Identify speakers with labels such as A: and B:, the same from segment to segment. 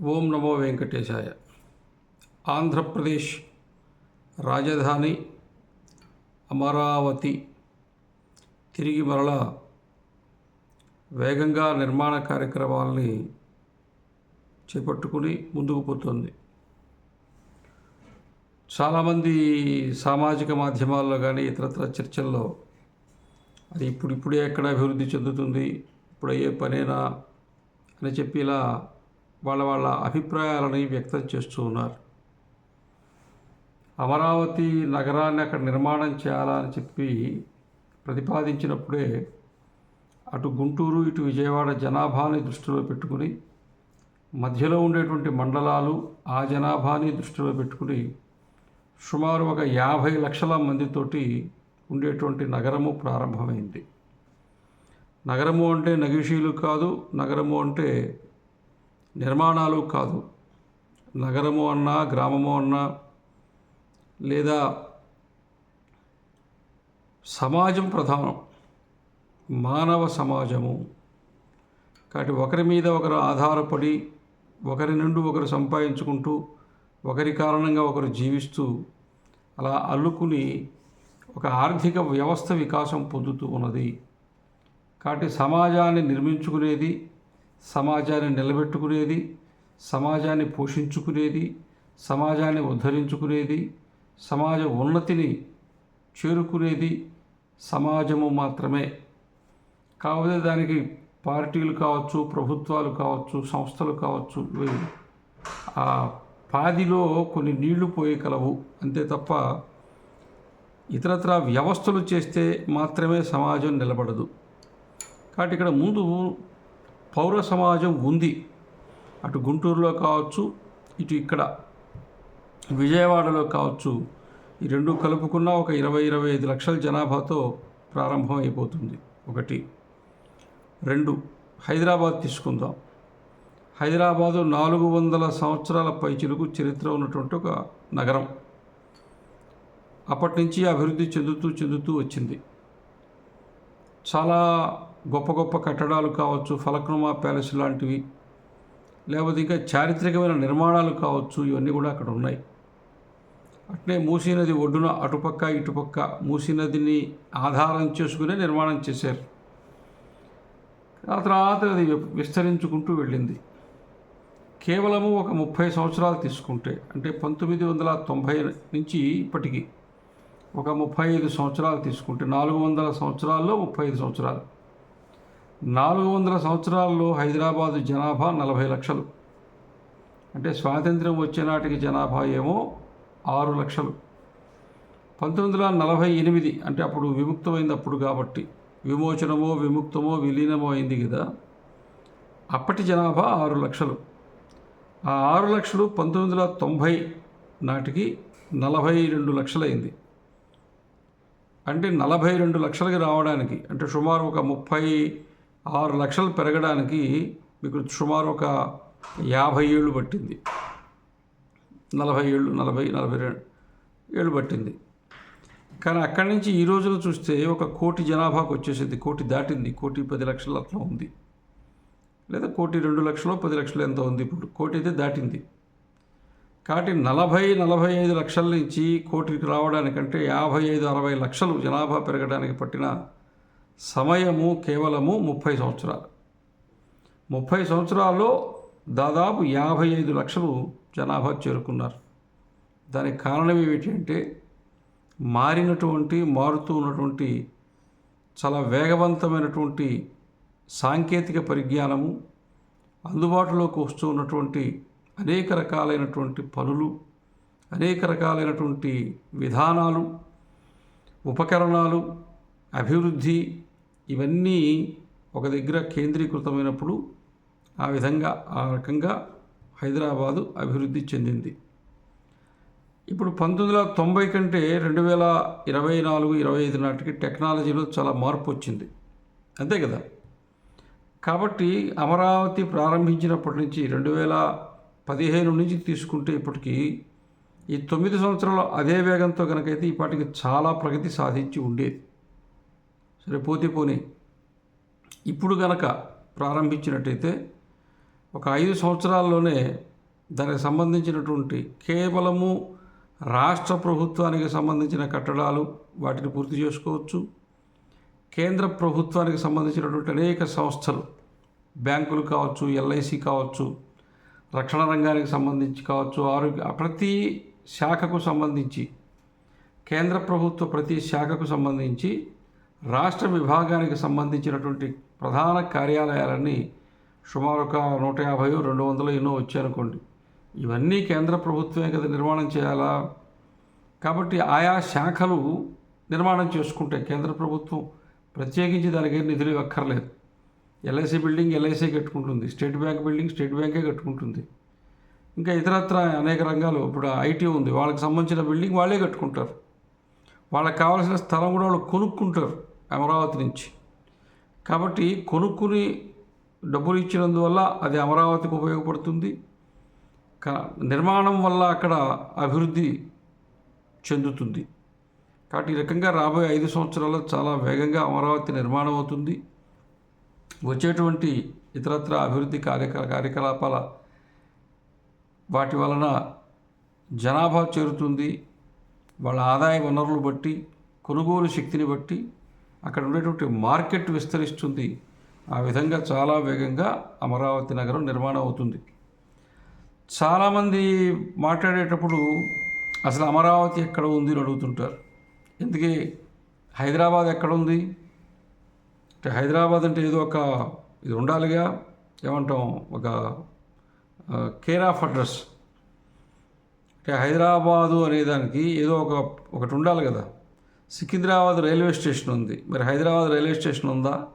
A: ఓం నమో వెంకటేశాయ. ఆంధ్రప్రదేశ్ రాజధాని అమరావతి. తిరిగి మరలా వేగంగా నిర్మాణ కార్యక్రమాలని చేపట్టుకుని ముందుకు పోతుంది. చాలామంది సామాజిక మాధ్యమాల్లో కానీ ఇతరత్ర చర్చల్లో అది ఇప్పుడిప్పుడే ఎక్కడ అభివృద్ధి చెందుతుంది ఇప్పుడు అయ్యే పనేనా అని చెప్పి ఇలా వాళ్ళ వాళ్ళ అభిప్రాయాలని వ్యక్తం చేస్తూ ఉన్నారు. అమరావతి నగరాన్ని అక్కడ నిర్మాణం చేయాలని చెప్పి ప్రతిపాదించినప్పుడే అటు గుంటూరు ఇటు విజయవాడ జనాభాని దృష్టిలో పెట్టుకుని మధ్యలో ఉండేటువంటి మండలాలు ఆ జనాభాని దృష్టిలో పెట్టుకుని సుమారు ఒక యాభై లక్షల మందితోటి ఉండేటువంటి నగరము ప్రారంభమైంది. నగరము అంటే నగిషీలు కాదు నగరము అంటే నిర్మాణాలు కాదు. నగరము అన్నా గ్రామము అన్నా లేదా సమాజం ప్రధానం మానవ సమాజము. కాబట్టి ఒకరి మీద ఒకరు ఆధారపడి ఒకరి నుండి ఒకరు సంపాదించుకుంటూ ఒకరి కారణంగా ఒకరు జీవిస్తూ అలా అల్లుకుని ఒక ఆర్థిక వ్యవస్థ వికాసం పొందుతూ ఉన్నది. కాబట్టి సమాజాన్ని నిర్మించుకునేది సమాజాన్ని నిలబెట్టుకునేది సమాజాన్ని పోషించుకునేది సమాజాన్ని ఉద్ధరించుకునేది సమాజ ఉన్నతిని చేరుకునేది సమాజము మాత్రమే. కాకపోతే దానికి పార్టీలు కావచ్చు ప్రభుత్వాలు కావచ్చు సంస్థలు కావచ్చు ఆ పాదిలో కొన్ని నీళ్ళు పోయే కలవు అంతే తప్ప ఇతరత్ర వ్యవస్థలు చేస్తే మాత్రమే సమాజం నిలబడదు. కాబట్టి ఇక్కడ ముందు పౌర సమాజం ఉంది. అటు గుంటూరులో కావచ్చు ఇటు ఇక్కడ. విజయవాడలో కావచ్చు. ఈ రెండు కలుపుకున్న ఒక ఇరవై ఇరవై ఐదు లక్షల జనాభాతో ప్రారంభం అయిపోతుంది. ఒకటి. రెండు. హైదరాబాద్ తీసుకుందాం. హైదరాబాదు నాలుగు వందల సంవత్సరాల పైచిలుకు చరిత్ర ఉన్నటువంటి ఒక నగరం. అప్పటి నుంచి అభివృద్ధి చెందుతూ చెందుతూ వచ్చింది. చాలా గొప్ప గొప్ప కట్టడాలు కావచ్చు ఫలక్నుమా ప్యాలెస్ లాంటివి లేకపోతే ఇంకా చారిత్రకమైన నిర్మాణాలు కావచ్చు ఇవన్నీ కూడా అక్కడ ఉన్నాయి. అట్నే మూసీ నది ఒడ్డున అటుపక్క ఇటుపక్క మూసీ నదిని ఆధారం చేసుకునే నిర్మాణం చేశారు. ఆ తర్వాత అది విస్తరించుకుంటూ వెళ్ళింది. కేవలము ఒక ముప్పై సంవత్సరాలు తీసుకుంటే అంటే పంతొమ్మిది వందల తొంభై నుంచి ఇప్పటికీ ఒక ముప్పై ఐదు సంవత్సరాలు తీసుకుంటే నాలుగు వందల సంవత్సరాల్లో ముప్పై ఐదు సంవత్సరాలు. నాలుగు వందల సంవత్సరాల్లో హైదరాబాదు జనాభా నలభై లక్షలు. అంటే స్వాతంత్ర్యం వచ్చే నాటికి జనాభా ఏమో ఆరు లక్షలు. పంతొమ్మిది వందల నలభై ఎనిమిది అంటే అప్పుడు విముక్తమైంది అప్పుడు కాబట్టి. విమోచనమో విముక్తమో విలీనమో అయింది కదా. అప్పటి జనాభా ఆరు లక్షలు. ఆ ఆరు లక్షలు పంతొమ్మిది వందల తొంభై నాటికి నలభై రెండు లక్షలైంది. అంటే నలభై రెండు లక్షలకి రావడానికి అంటే సుమారు ఒక ముప్పై ఆరు లక్షలు పెరగడానికి మీకు సుమారు ఒక యాభై ఏళ్ళు పట్టింది. నలభై ఏళ్ళు నలభై నలభై రెండు ఏళ్ళు పట్టింది. కానీ అక్కడి నుంచి ఈ రోజున చూస్తే ఒక కోటి జనాభాకు వచ్చేసింది కోటి దాటింది కోటి పది లక్షలు అట్లా ఉంది. లేదా కోటి రెండు లక్షలు పది లక్షలు ఎంత ఉంది ఇప్పుడు కోటి అయితే దాటింది. కాబట్టి నలభై నలభై ఐదు లక్షల నుంచి కోటికి రావడానికంటే యాభై ఐదు అరవై లక్షలు జనాభా పెరగడానికి పట్టిన సమయము కేవలము ముప్పై సంవత్సరాలు. ముప్పై సంవత్సరాల్లో దాదాపు యాభై ఐదు లక్షలు జనాభా చేరుకున్నారు. దానికి కారణం ఏమిటి అంటే మారినటువంటి మారుతూ ఉన్నటువంటి చాలా వేగవంతమైనటువంటి సాంకేతిక పరిజ్ఞానము అందుబాటులోకి వస్తూ ఉన్నటువంటి అనేక రకాలైనటువంటి పనులు అనేక రకాలైనటువంటి విధానాలు ఉపకరణాలు అభివృద్ధి ఇవన్నీ ఒక దగ్గర కేంద్రీకృతమైనప్పుడు ఆ విధంగా ఆ రకంగా హైదరాబాదు అభివృద్ధి చెందింది. ఇప్పుడు పంతొమ్మిది వందల తొంభై కంటే రెండు వేల ఇరవై నాలుగు ఇరవై ఐదు నాటికి టెక్నాలజీలో చాలా మార్పు వచ్చింది. అంతే కదా? కాబట్టి అమరావతి ప్రారంభించినప్పటి నుంచి రెండు వేల పదిహేను నుంచి తీసుకుంటే ఇప్పటికీ ఈ తొమ్మిది సంవత్సరాలు అదే వేగంతో కనుకైతే ఇప్పటికి చాలా ప్రగతి సాధించి ఉండేది. సరే పోతే పోనీ. ఇప్పుడు గనక ప్రారంభించినట్టయితే ఒక ఐదు సంవత్సరాల్లోనే దానికి సంబంధించినటువంటి కేవలము రాష్ట్ర ప్రభుత్వానికి సంబంధించిన కట్టడాలు వాటిని పూర్తి చేసుకోవచ్చు. కేంద్ర ప్రభుత్వానికి సంబంధించినటువంటి అనేక సంస్థలు బ్యాంకులు కావచ్చు ఎల్ఐసి కావచ్చు రక్షణ రంగానికి సంబంధించి కావచ్చు ఆరోగ్య ప్రతి శాఖకు సంబంధించి కేంద్ర ప్రభుత్వ ప్రతి శాఖకు సంబంధించి రాష్ట్ర విభాగానికి సంబంధించినటువంటి ప్రధాన కార్యాలయాలన్నీ సుమారు ఒక నూట యాభై రెండు వందలు ఎన్నో వచ్చాయనుకోండి ఇవన్నీ కేంద్ర ప్రభుత్వమే కదా నిర్మాణం చేయాలా? కాబట్టి ఆయా శాఖలు నిర్మాణం చేసుకుంటాయి కేంద్ర ప్రభుత్వం ప్రత్యేకించి దానికి నిధులు ఇవ్వక్కర్లేదు. ఎల్ఐసి బిల్డింగ్ ఎల్ఐసి కట్టుకుంటుంది. స్టేట్ బ్యాంక్ బిల్డింగ్ స్టేట్ బ్యాంకే కట్టుకుంటుంది. ఇంకా ఇతరత్ర అనేక రంగాలు. ఇప్పుడు ఐటీ ఉంది. వాళ్ళకి సంబంధించిన బిల్డింగ్ వాళ్ళే కట్టుకుంటారు. వాళ్ళకి కావాల్సిన స్థలం కూడా వాళ్ళు కొనుక్కుంటారు అమరావతి నుంచి. కాబట్టి కొనుక్కుని డబ్బులు ఇచ్చినందువల్ల అది అమరావతికి ఉపయోగపడుతుంది. నిర్మాణం వల్ల అక్కడ అభివృద్ధి చెందుతుంది. కాబట్టి ఈ రకంగా రాబోయే ఐదు సంవత్సరాల్లో చాలా వేగంగా అమరావతి నిర్మాణం అవుతుంది. వచ్చేటువంటి ఇతరత్ర అభివృద్ధి కార్యక కార్యకలాపాల వాటి వలన జనాభా చేరుతుంది. వాళ్ళ ఆదాయ వనరులు బట్టి కొనుగోలు శక్తిని బట్టి అక్కడ ఉండేటువంటి మార్కెట్ విస్తరిస్తుంది. ఆ విధంగా చాలా వేగంగా అమరావతి నగరం నిర్మాణం అవుతుంది. చాలామంది మాట్లాడేటప్పుడు అసలు అమరావతి ఎక్కడ ఉంది అని అడుగుతుంటారు. ఎందుకే? హైదరాబాద్ ఎక్కడ ఉంది? అంటే హైదరాబాద్ అంటే ఏదో ఒక ఇది ఉండాలిగా ఏమంటాం ఒక కేర్ ఆఫ్ అడ్రస్ అంటే హైదరాబాదు అనేదానికి ఏదో ఒక ఒకటి ఉండాలి కదా. సికింద్రాబాద్ రైల్వే స్టేషన్ ఉంది. మరి హైదరాబాద్ రైల్వే స్టేషన్ ఉందా?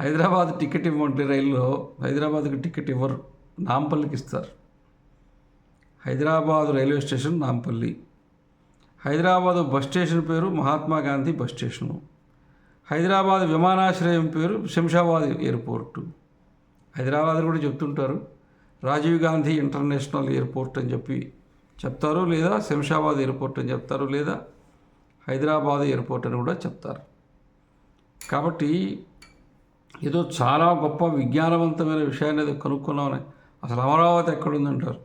A: హైదరాబాద్ టికెట్ ఇవ్వండి రైల్లో హైదరాబాద్కి టికెట్ ఇవ్వరు. నాంపల్లికి ఇస్తారు. Hyderabad railway station Nampally. Hyderabad bus station పేరు మహాత్మా గాంధీ బస్ స్టేషను. హైదరాబాద్ విమానాశ్రయం పేరు శంషాబాద్ ఎయిర్పోర్టు. హైదరాబాద్ కూడా చెప్తుంటారు రాజీవ్ గాంధీ ఇంటర్నేషనల్ ఎయిర్పోర్ట్ అని చెప్పి చెప్తారు లేదా శంషాబాద్ ఎయిర్పోర్ట్ అని చెప్తారు లేదా హైదరాబాద్ ఎయిర్పోర్ట్ అని కూడా చెప్తారు. కాబట్టి ఏదో చాలా గొప్ప విజ్ఞానవంతమైన విషయాన్ని అది కనుక్కున్నామని అసలు అమరావతి ఎక్కడుందంటారు?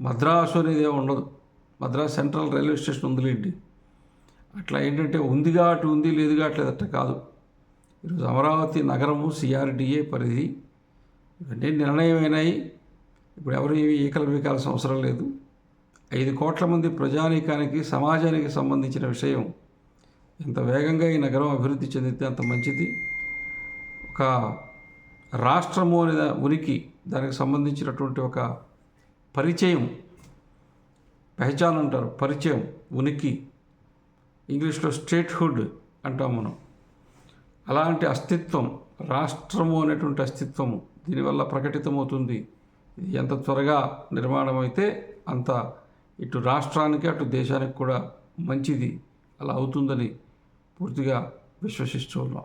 A: మద్రాసు అనేది ఉండదు. మద్రాస్ సెంట్రల్ రైల్వే స్టేషన్ ఉందిలేండి అట్లా ఏంటంటే ఉందిగా అటు ఉంది లేదుగా అట్లేదు అట్లా కాదు. ఈరోజు అమరావతి నగరము సిఆర్డిఏ పరిధి. ఇవన్నీ నిర్ణయమైనాయి. ఇప్పుడు ఎవరు ఏమి ఈకలు వీకాల్సిన అవసరం లేదు. ఐదు కోట్ల మంది ప్రజానీకానికి సమాజానికి సంబంధించిన విషయం. ఎంత వేగంగా ఈ నగరం అభివృద్ధి చెందితే అంత మంచిది. ఒక రాష్ట్రము అనే ఉనికి దానికి సంబంధించినటువంటి ఒక పరిచయం. పెహచాన్ అంటారు. పరిచయం. ఉనికి. ఇంగ్లీష్లో స్టేట్హుడ్ అంటాం మనం. అలాంటి అస్తిత్వం రాష్ట్రము అనేటువంటి అస్తిత్వము దీనివల్ల ప్రకటితమవుతుంది. ఇది ఎంత త్వరగా నిర్మాణం అయితే అంత ఇటు రాష్ట్రానికి అటు దేశానికి కూడా మంచిది. అలా అవుతుందని పూర్తిగా విశ్వసిస్తూ ఉన్నాం.